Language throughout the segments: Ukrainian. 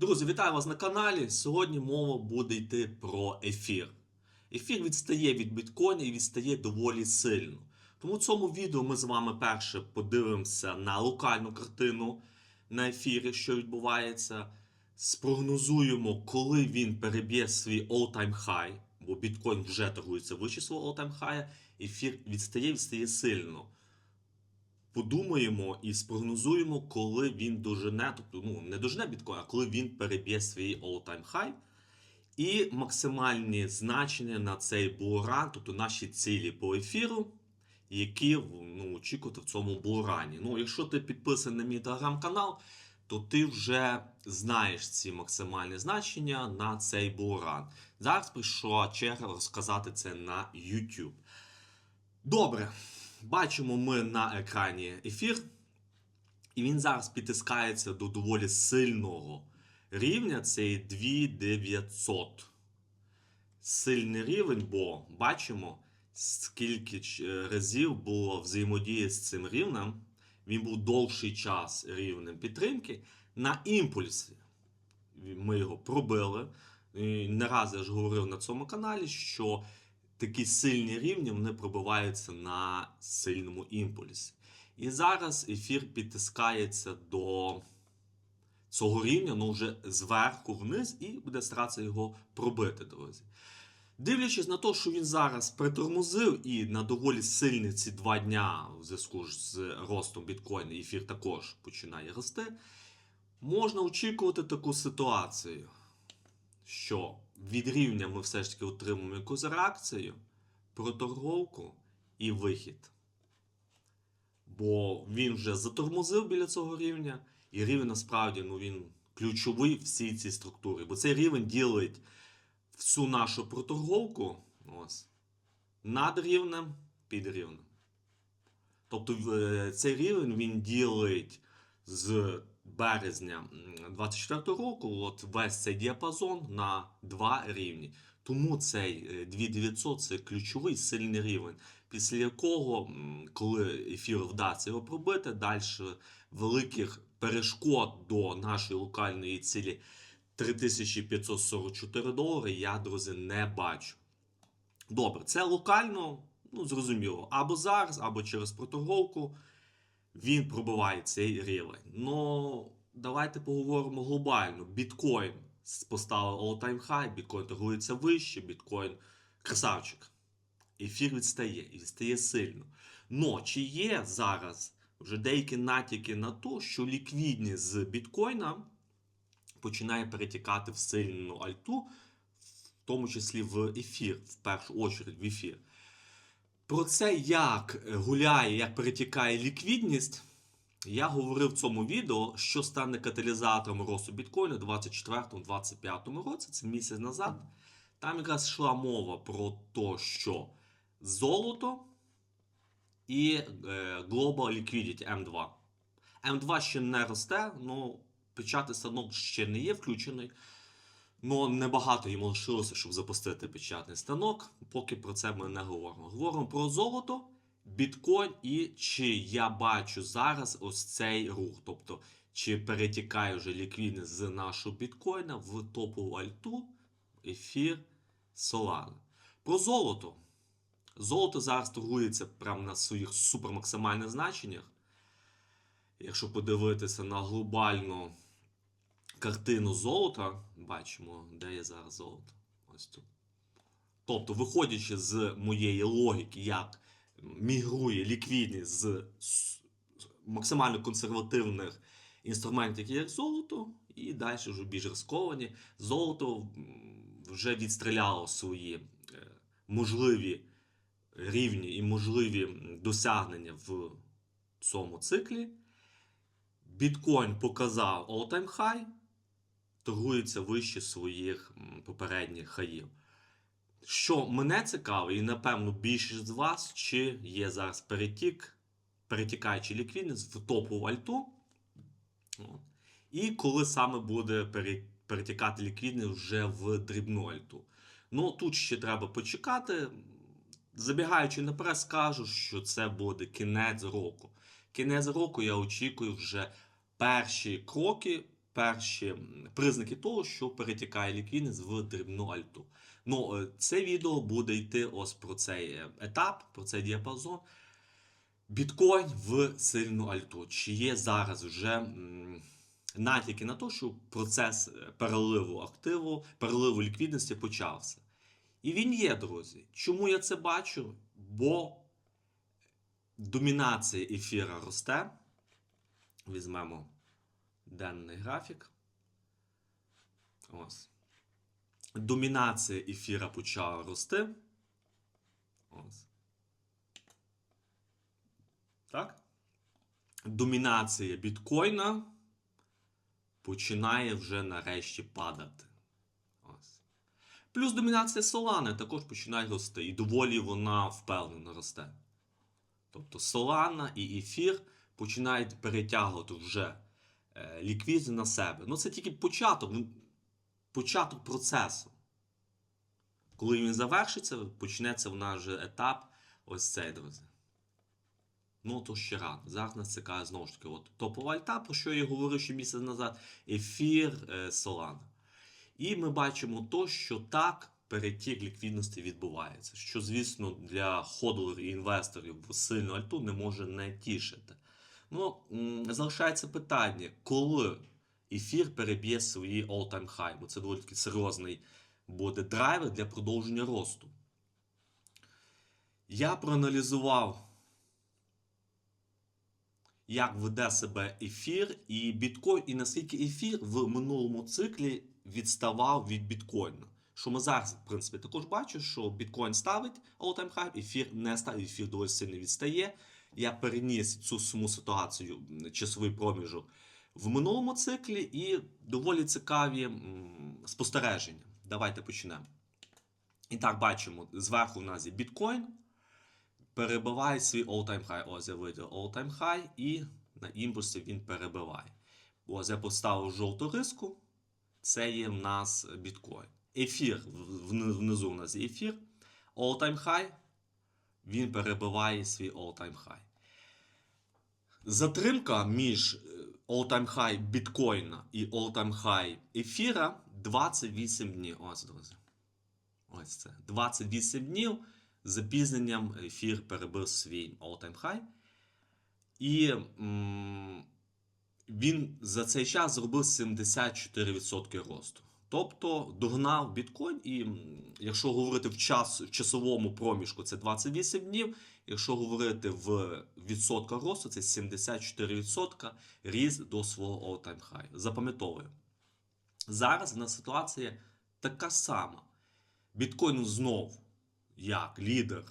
Друзі, вітаю вас на каналі. Сьогодні мова буде йти про ефір. Ефір відстає від біткоїна і відстає доволі сильно. Тому в цьому відео ми з вами перше подивимося на локальну картину на ефірі, що відбувається. Спрогнозуємо, коли він переб'є свій all-time high, бо біткоін вже торгується вище свого all-time high, ефір відстає, відстає сильно подумаємо і спрогнозуємо, коли він дожене, тобто ну не дожене біткоін, а коли він переб'є свій all-time high. І максимальні значення на цей булран, тобто наші цілі по ефіру, які ну, очікувати в цьому булрані. Ну, якщо ти підписаний на мій телеграм-канал, то ти вже знаєш ці максимальні значення на цей булран. Зараз прийшла черга розказати це на YouTube. Добре, бачимо ми на екрані ефір, і він зараз підтискається до доволі сильного рівня. Це 2900. Сильний рівень, бо бачимо, скільки разів було взаємодія з цим рівнем. Він був довший час рівнем підтримки. На імпульсі ми його пробили. Не раз я ж говорив на цьому каналі, що такі сильні рівні вони пробиваються на сильному імпульсі. І зараз ефір підтискається до цього рівня, ну вже зверху вниз, і буде старатися його пробити, друзі. Дивлячись на те, що він зараз притормозив і на доволі сильні ці два дня в зв'язку з ростом біткоїна, ефір також починає рости, можна очікувати таку ситуацію, що від рівня ми все ж таки отримаємо якусь реакцію, проторговку і вихід. Бо він вже затормозив біля цього рівня, і рівень насправді ну, він ключовий в всій цій структурі. Бо цей рівень ділить всю нашу проторговку над рівнем під рівнем. Тобто е, цей рівень він ділить з березня 24 року от весь цей діапазон на два рівні. Тому цей е, 2900 це ключовий сильний рівень, після якого, коли ефір вдасться його пробити, далі великих перешкод до нашої локальної цілі 3544 долари я, друзі, не бачу. Добре, це локально, ну зрозуміло, або зараз, або через проторговку він пробиває цей рівень. Ну, давайте поговоримо глобально. Біткоін поставив all-time high, біткоін торгується вище, біткоін красавчик. Ефір відстає і відстає сильно. Но чи є зараз вже деякі натяки на те, що ліквідність з біткоїна починає перетікати в сильну альту, в тому числі в ефір, в першу очередь в ефір. Про це, як гуляє, як перетікає ліквідність, я говорив в цьому відео, що стане каталізатором росту біткоїна у 2024-2025 році, це місяць назад. Там якраз йшла мова про те, що золото і е, Global Liquidity M2. М2 ще не росте, ну печатний станок ще не є включений. Ну, небагато йому лишилося, щоб запустити печатний станок. Поки про це ми не говоримо. Говоримо про золото, біткоін і чи я бачу зараз ось цей рух. Тобто, чи перетікає вже ліквідність з нашого біткоїна в топову альту, ефір, Solana. Про золото. Золото зараз торгується прямо на своїх супермаксимальних значеннях. Якщо подивитися на глобальну картину золота, бачимо, де є зараз золото. Ось тут. Тобто, виходячи з моєї логіки, як мігрує ліквідність з максимально консервативних інструментів, які як золото, і далі вже більш рисковані. Золото вже відстріляло свої е, можливі рівні і можливі досягнення в цьому циклі. Біткоін показав all-time high, торгується вище своїх попередніх хаїв. Що мене цікавить, і напевно більшість з вас, чи є зараз перетік, перетікаючи ліквідність в топову альту. І коли саме буде перетікати ліквідність вже в дрібну альту. Ну тут ще треба почекати. Забігаючи наперед, скажу, що це буде кінець року. Кінець року я очікую вже перші кроки перші признаки того, що перетікає ліквідність в дрібну альту. Ну, е, це відео буде йти ось про цей е, етап, про цей діапазон. Біткоін в сильну альту. Чи є зараз вже натяки на те, що процес е, переливу активу, переливу ліквідності почався? І він є, друзі. Чому я це бачу? Бо домінація ефіра росте. Візьмемо денний графік. Ось. Домінація ефіра почала рости. Ось. Так? Домінація біткоїна починає вже нарешті падати. Ось. Плюс домінація Solana також починає рости. І доволі вона впевнено росте. Тобто Solana і ефір починають перетягувати вже е, ліквідність на себе. Ну це тільки початок, ну, початок процесу. Коли він завершиться, почнеться в нас вже етап ось цей, друзі. Ну, то ще рано. Зараз нас цікавить знову ж таки. От топова альта, про що я говорив ще місяць назад, ефір е, Solana. І ми бачимо то, що так перетік ліквідності відбувається. Що, звісно, для ходлерів і інвесторів в сильну альту не може не тішити. Ну, залишається питання, коли ефір переб'є свої all-time high, бо це доволі таки серйозний буде драйвер для продовження росту. Я проаналізував як веде себе ефір і біткоін, і наскільки ефір в минулому циклі відставав від біткоїна. Що ми зараз, в принципі, також бачимо, що біткоін ставить all-time high, ефір не ставить, ефір доволі сильно відстає. Я переніс цю саму ситуацію, часовий проміжок в минулому циклі і доволі цікаві спостереження. Давайте почнемо. І так, бачимо, зверху в нас є біткоін перебиває свій all-time high. Ось я видів all-time high і на імпульсі він перебиває. Ось я поставив жовту риску. Це є в нас біткоін. Ефір внизу у нас є ефір. All-time high. Він перебиває свій all-time high. Затримка між е, all-time high біткоїна і all-time high ефіра 28 днів. Ось, друзі. Ось це. 28 днів з запізненням ефір перебив свій all-time high. І м, він за цей час зробив 74% росту. Тобто догнав біткоін, і якщо говорити в, час, в часовому проміжку, це 28 днів. Якщо говорити в відсотках росту, це 74% ріст до свого all-time high. Запам'ятовую. Зараз в нас ситуація така сама. Біткоін знов, як лідер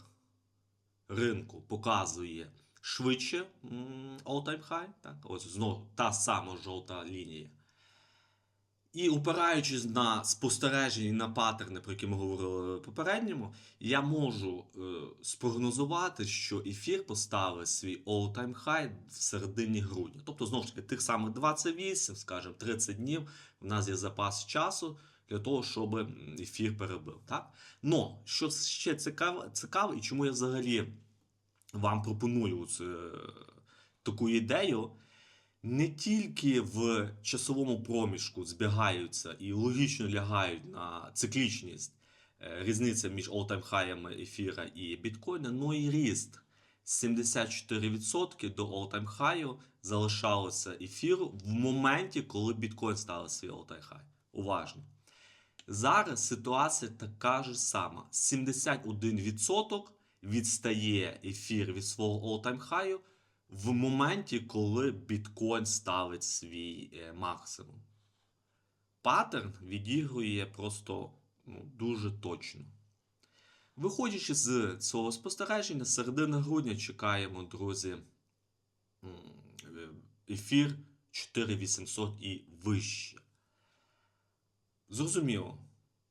ринку, показує швидше all-time high. Так? Ось знову та сама жовта лінія. І опираючись на спостереження і на паттерни, про які ми говорили попередньому, я можу е, спрогнозувати, що ефір поставить свій all-time high в середині грудня. Тобто, знову ж таки, тих самих 28, скажімо, 30 днів в нас є запас часу для того, щоб ефір перебив. Так? Но що ще цікаво, цікаво, і чому я взагалі вам пропоную це, таку ідею, не тільки в часовому проміжку збігаються і логічно лягають на циклічність е, різниця між all-time-хаями ефіра і біткоїна, ну і ріст. 74% до all-time high залишалося ефіру в моменті, коли біткоін ставив свій all-time high. Уважно. Зараз ситуація така ж сама. 71% відстає ефір від свого all-time high в моменті, коли біткоін ставить свій е, максимум. Паттерн відігрує просто ну, дуже точно. Виходячи з цього спостереження, середина грудня чекаємо, друзі, е, ефір 4800 і вище. Зрозуміло.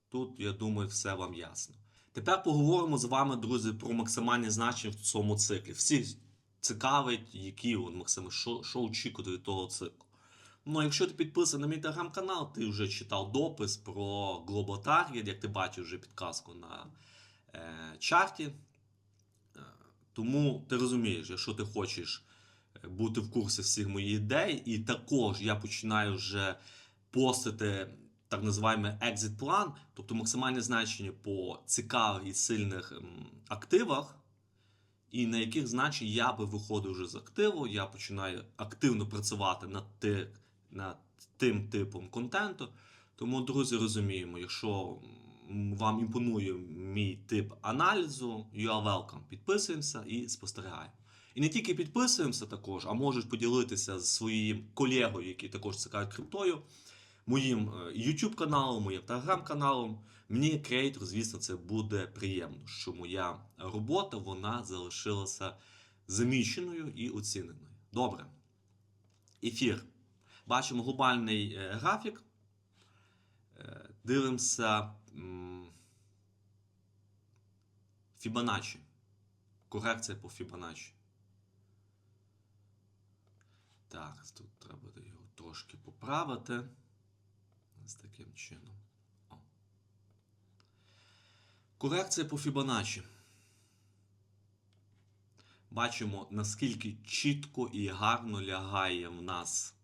Тут, я думаю, все вам ясно. Тепер поговоримо з вами, друзі, про максимальні значення в цьому циклі. Всі цікавить, які от, Максиме, що, що очікувати від того циклу. Ну, якщо ти підписаний на мій телеграм-канал, ти вже читав допис про Global Target, як ти бачив вже підказку на е, чарті. Е, тому ти розумієш, якщо ти хочеш бути в курсі всіх моїх ідей, і також я починаю вже постите так називаємо exit план, тобто максимальне значення по цікавих і сильних активах, і на яких значень я би виходив вже з активу, я починаю активно працювати над, ти, над тим типом контенту. Тому, друзі, розуміємо, якщо вам імпонує мій тип аналізу, you are welcome. Підписуємося і спостерігаємо. І не тільки підписуємося також, а можуть поділитися з своїм колегою, який також цікавить криптою, моїм е, YouTube каналом, моїм Telegram каналом. Мені, як креатор, звісно, це буде приємно, що моя робота вона залишилася заміченою і оціненою. Добре. Ефір. Бачимо глобальний е, графік. Е, Дивимося Фібоначчі. Корекція по Фібоначчі. Так, тут треба його трошки поправити. Ось таким чином. Корекція по Фібоначчі. Бачимо, наскільки чітко і гарно лягає в нас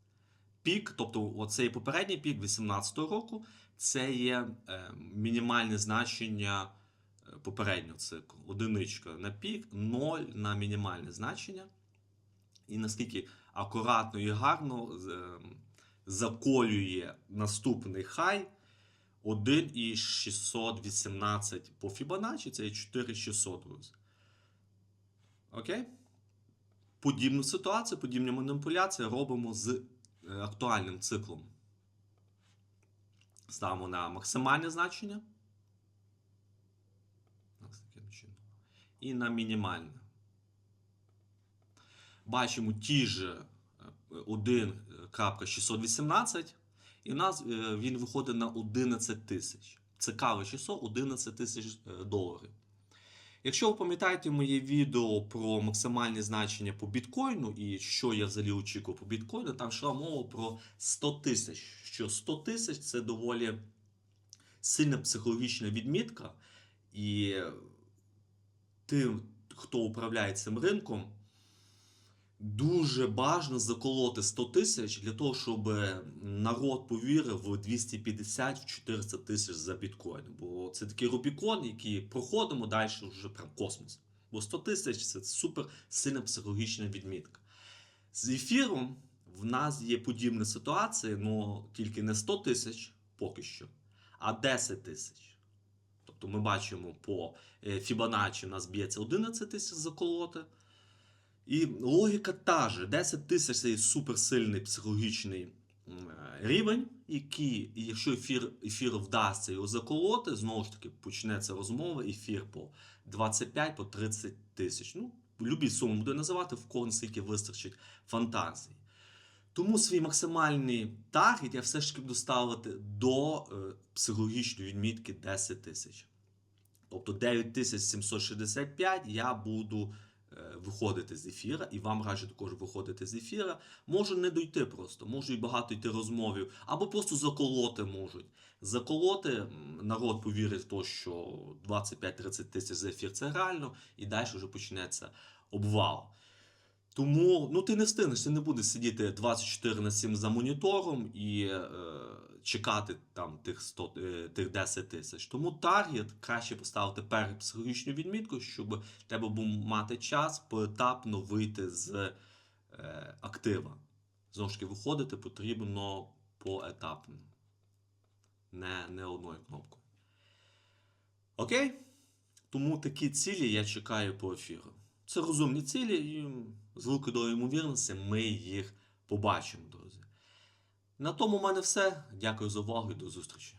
пік. Тобто, оцей попередній пік 2018 року це є е, мінімальне значення е, попереднього циклу. Одиничка на пік, 0 на мінімальне значення. І наскільки акуратно і гарно е, заколює наступний хай 1,618 по Fibonacci, це є 4600, друзі. Окей? Подібну ситуацію, подібні маніпуляції робимо з е, актуальним циклом. Ставимо на максимальне значення. І на мінімальне. Бачимо ті ж е, 1.618, і в нас е, він виходить на 11 тисяч. Цікаве число 11 тисяч е, доларів. Якщо ви пам'ятаєте моє відео про максимальні значення по біткоїну і що я взагалі очікував по біткоїну, там йшла мова про 100 тисяч. Що 100 тисяч це доволі сильна психологічна відмітка, і тим, хто управляє цим ринком, дуже бажано заколоти 100 тисяч для того, щоб народ повірив в 250-400 тисяч за біткоін. Бо це такий Рубікон, який проходимо далі вже прям космос. Бо 100 тисяч це супер сильна психологічна відмітка. З ефіром в нас є подібна ситуація, але тільки не 100 тисяч поки що, а 10 тисяч. Тобто ми бачимо по е, Fibonacci у нас б'ється 11 тисяч заколоти. І логіка та же: 10 тисяч це суперсильний психологічний е, рівень, який, якщо ефір, ефір вдасться його заколоти, знову ж таки почнеться розмова, ефір по 25 по 30 тисяч. Ну, любі суми буде називати, в кого наскільки вистачить фантазії. Тому свій максимальний таргет я все ж таки буду ставити до е, психологічної відмітки 10 тисяч. Тобто 9765 я буду виходити з ефіра, і вам раджу також виходити з ефіра. Можу не дойти просто, можу і багато йти розмовів, або просто заколоти можуть. Заколоти народ повірить в те, що 25-30 тисяч за ефір це реально, і далі вже почнеться обвал. Тому ну ти не встигнеш, ти не будеш сидіти 24 на 7 за монітором і е, чекати там тих 100, е, тих 10 тисяч. Тому таргет краще поставити перед психологічною відміткою, щоб тебе був мати час поетапно вийти з е, актива. Знову ж таки, виходити потрібно поетапно. Не, не одною кнопкою. Окей? Тому такі цілі я чекаю по ефіру. Це розумні цілі, і з великою долею ймовірності ми їх побачимо, друзі. На тому в мене все. Дякую за увагу і до зустрічі.